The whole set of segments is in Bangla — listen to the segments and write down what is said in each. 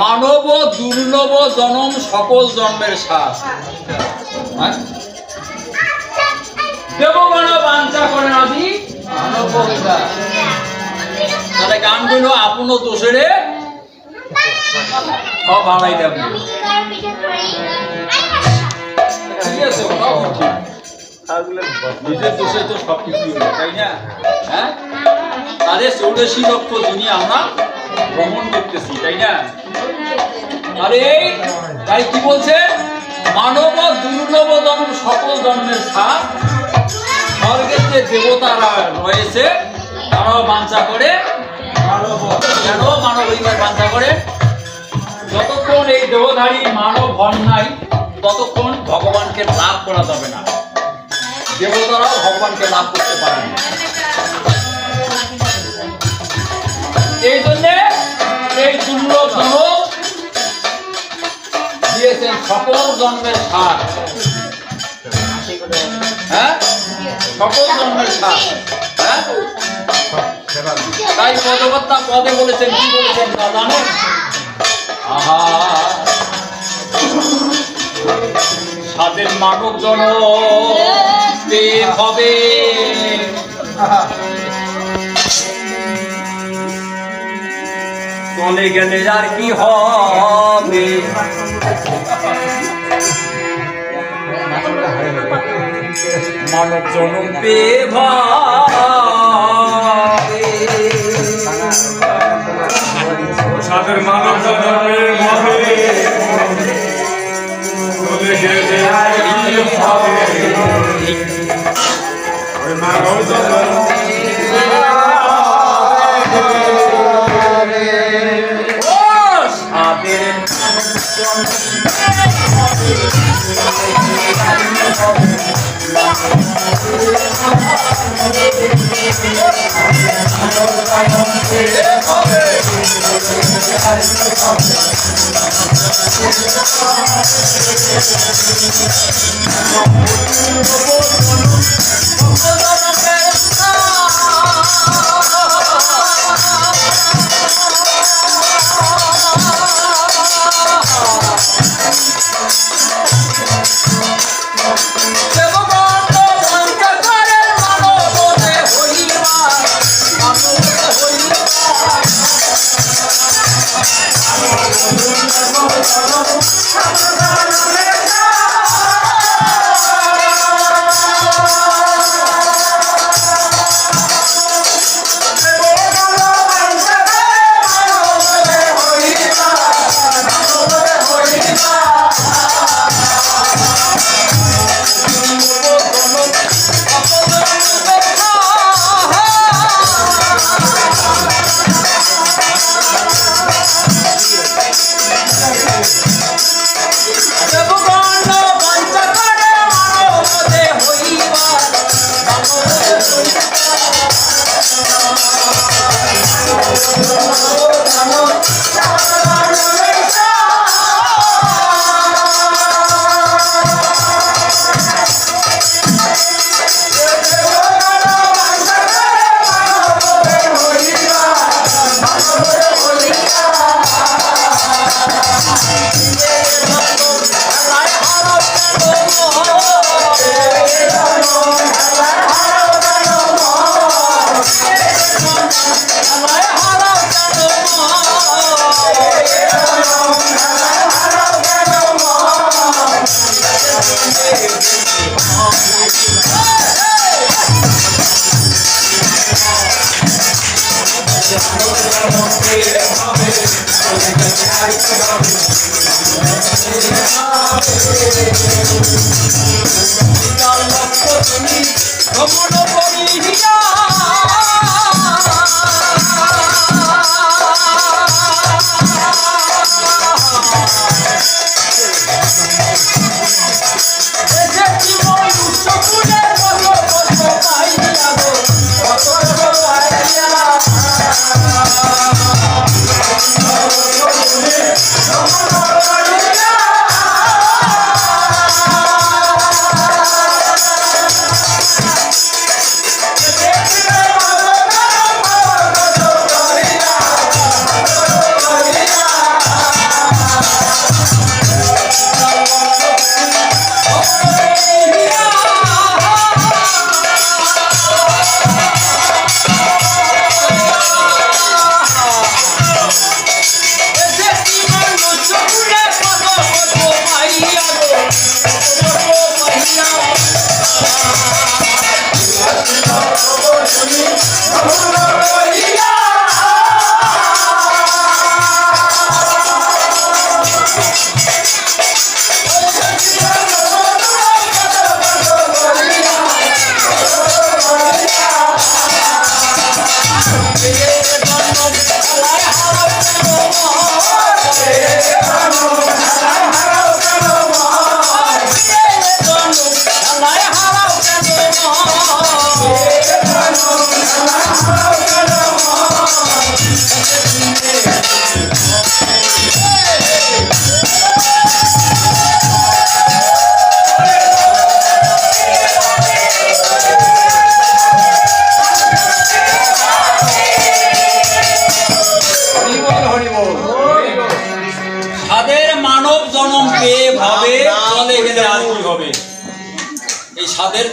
মানব দুর্লভ জনম সকল জন্মের সার হ্যাঁ? দেবগণ বাঞ্ছা করেন আদি। মানব গানগুলো আপন দোষেরে সব বাড়াই দেব। ঠিক আছে ওটাও নিজের দোষে তো সব কিছুই তাই না? হ্যাঁ? তাহলে চৌরাশি লক্ষ যিনি আমরা ভ্রমণ করতেছি, তাই না? আরে তাই কি বলছে? মানব দুর্লভ জন্ম সকল জন্মের সাপ স্বর্গের যে দেবতারা রয়েছে, তারাও বাঞ্ছা করে মানব হইবার বাঞ্ছা করে যতক্ষণ এই দেহধারী মানব হন নাই, ততক্ষণ ভগবানকে লাভ করা যাবে না। দেবতারাও ভগবানকে লাভ করতে পারে না। এই জন্যে এই দুর্লভ জন্ম দিয়েছেন সকল জন্মের সার। হ্যাঁ? সকল জন্মের সার। হ্যাঁ? তাই পদকর্তা পদে বলেছেন, কি বলেছেন তা জানেন? আহা। সাদের মানব জন হবে। চলে গেলে আর কি হবে? মানব জনম পেয়ে সাদের মানব জনমের ভাবে চলে গেলে আর কি হবে? ওই মানব জনম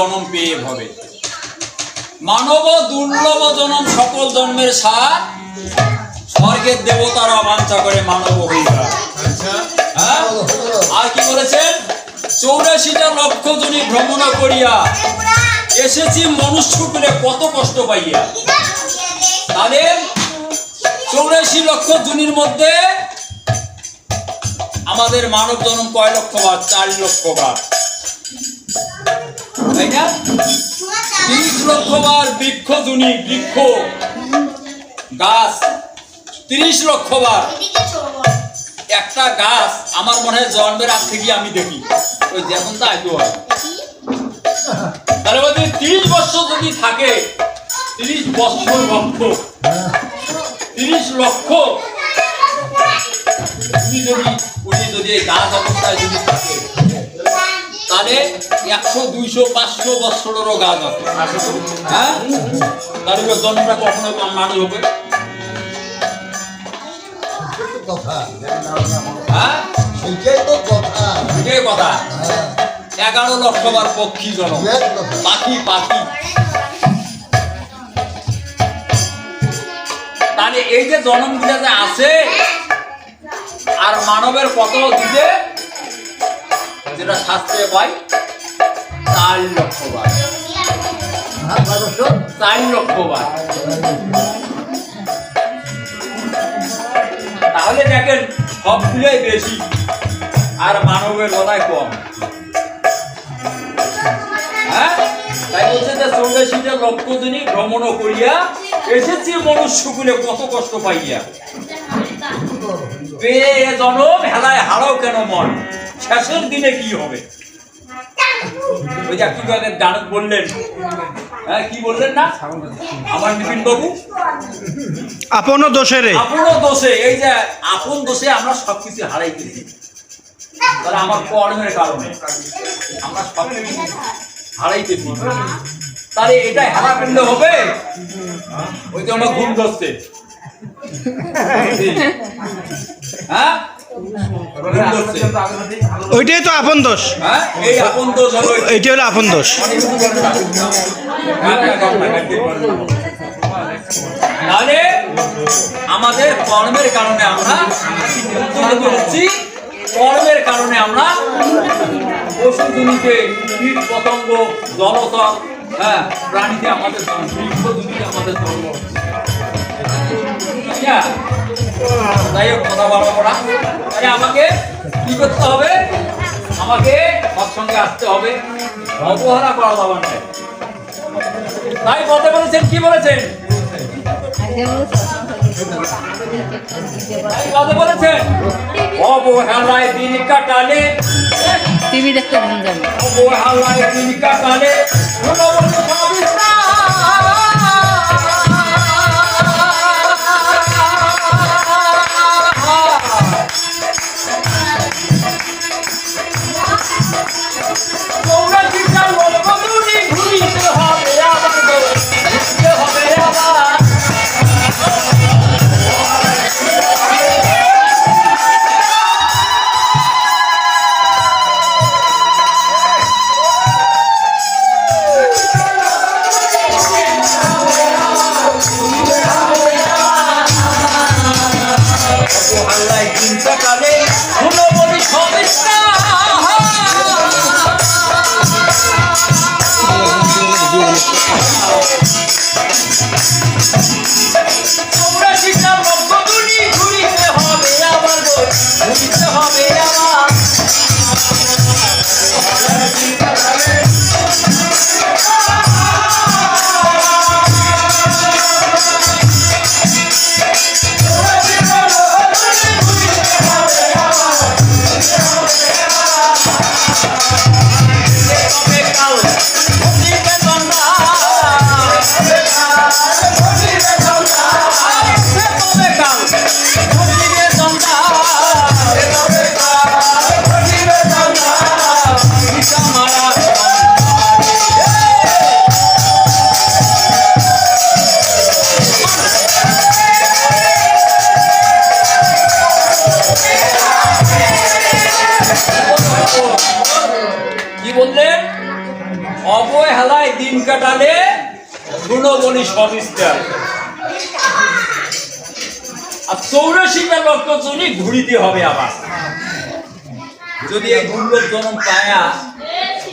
জন্ম পেয়ে হবে মানব দুর্লভ জনম সকল জন্মের স্বাদ স্বর্গের দেবতারা বাঞ্ছা করে মানব হইবা হ্যাঁ? আর কি বলেছেন? চৌরাশিটা লক্ষ জনী ভ্রমণ করিয়া এসেছি মনুষ্য কুলে কত কষ্ট পাইয়া। তাহলে চৌরাশি লক্ষ জনির মধ্যে আমাদের মানব জন্ম কয় লক্ষ বার চার লক্ষ বার? তাই একটা গাছ, আমার মনে হয় জন্মের আগ থেকে আমি দেখি। ওই যেমন তা তাহলে বলছি, তিরিশ বছর যদি থাকে, তিরিশ বছর লক্ষ তিরিশ লক্ষ। যদি উনি যদি এই গাছ অবস্থায় যদি থাকে, তাহলে একশো দুইশো পাঁচশো বছরেরও গাছ আছে। হ্যাঁ? তাহলে ওই জন্মটা কখনো কম মানুষ হবে। কথা। হ্যাঁ? সেইটাই তো কথা। এটাই কথা। হ্যাঁ, এগারো লক্ষ বার পক্ষী জনম কথা। পাখি পাখি। তাহলে এই যে জনমগুলো যে আছে আর মানবের কত দিতে যেটা শাস্ত্রে পাই চার চার তাহলে দেখেন সবগুলোই বেশি, আর মানবের গলায় কম। হ্যাঁ? তাই কত কষ্ট পাইয়া। জনম, হেলায় হারাও কেন মন? শেষের দিনে কি হবে? ওই যে একটু আগে গান বললেন। হ্যাঁ কি বললেন না? আমার বিপিন বাবু? আপন দোষেরে আপন দোষে। এই যে আপন দোষে আমরা সবকিছু হারাইতেছি তাহলে আমার কর্মের কারণে আমরা সবকিছু হারাইতেছি তাহলে এটা হেরা করলে হবে? ওই যে আমার ঘুম ধরছে। হ্যাঁ। ওইটাই তো আপন দোষ। হ্যাঁ? এইটাই হলো আপন দোষ। তাহলে আমাদের কর্মের কারণে আমরা হচ্ছি কর্মের কারণে আমরা পশু জমিতে কীট পতঙ্গ জলচর হ্যাঁ প্রাণীতে আমাদের জন্ম আমাদের জন্ম। আছে? যাই হোক কথা বলা পড়া তাই আমাকে কি করতে হবে? আমাকে সৎসঙ্গে আসতে হবে। অবহেলা করা যাবে না তাই বলতে বলেছেন কি বলেছেন? বলতে বলেছেন অবহেলায় দিন কাটালে টিভি দেখতে অবহেলায় দিন কাটালে দিন গুণবলী সবিস্তার। আর চৌরাশিটা লক্ষ জনই ঘুরিতে হবে আবার। যদি এই দুর্লভ জনম পায়া,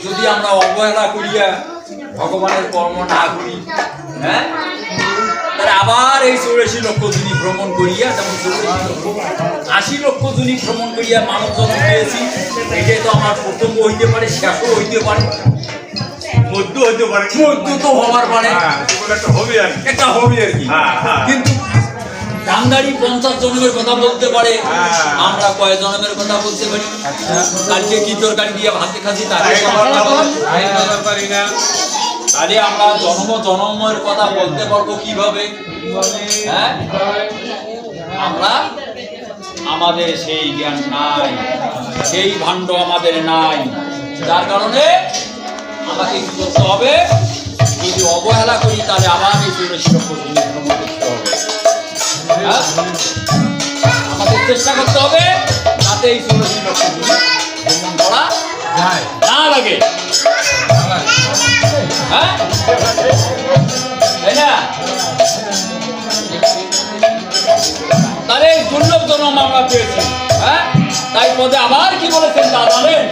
যদি আমরা অবহেলা করিয়া ভগবানের কর্ম না করি হ্যাঁ? তাহলে আবার এই চৌরাশি লক্ষ জুনি ভ্রমণ করিয়া, যেমন চৌরাশি লক্ষ, আশি লক্ষ জুনি ভ্রমণ করিয়া মানব জন্ম পেয়েছি, এটাই তো আমার প্রথম হইতে পারে, শেষও হইতে পারে। মধ্য হইতে পারে। মধ্য তো হবার পারে। হ্যাঁ একটা হবে আর একটা হবে আর কি। হ্যাঁ, হ্যাঁ। কিন্তু ডান্ডারি পঞ্চাশ জন্মের কথা বলতে পারে। আমরা কয় জন্মের কথা বলতে পারি? কালকে কি তরকারি দিয়ে ভাতে খাচ্ছি তাকে পারি না। তাহলে আমরা জন্ম জন্মের কথা বলতে পারব কীভাবে? হ্যাঁ? আমরা আমাদের সেই জ্ঞান নাই। সেই ভাণ্ড আমাদের নাই। যার কারণে আমাকে কি করতে হবে। যদি অবহেলা করি, তাহলে আবার এই হ্যাঁ? আমাদের চেষ্টা করতে হবে যাতে এই চৌরাশি লক্ষ জমি ভ্রমণ না লাগে হ্যাঁ? তাই না? তাহলে এই দুর্লভ জন্ম আমরা পেয়েছি। হ্যাঁ? তাই পদে আবার কি বলেছেন তা জানেন?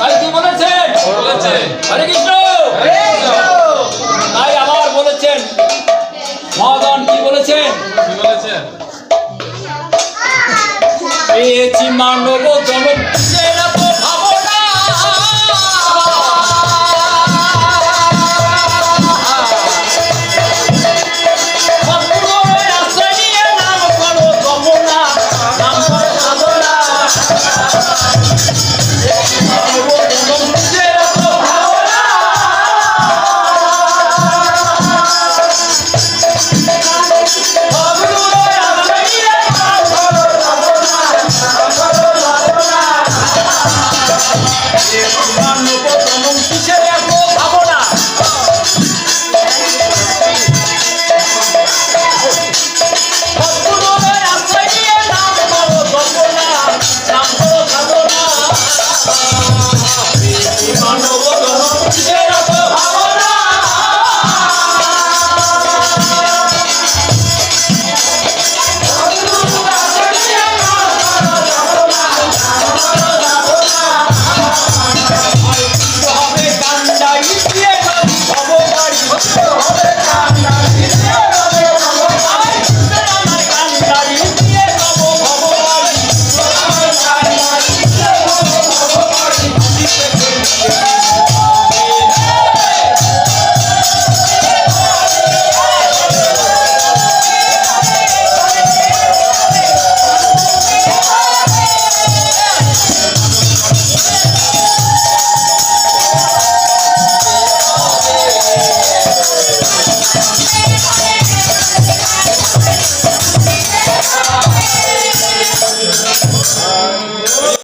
তাই কি বলেছেন? বলেছেন। হরে কৃষ্ণ। তাই আবার বলেছেন। মহাদান কি বলেছেন? কি বলেছেন? পেয়েছি মানব জগৎ।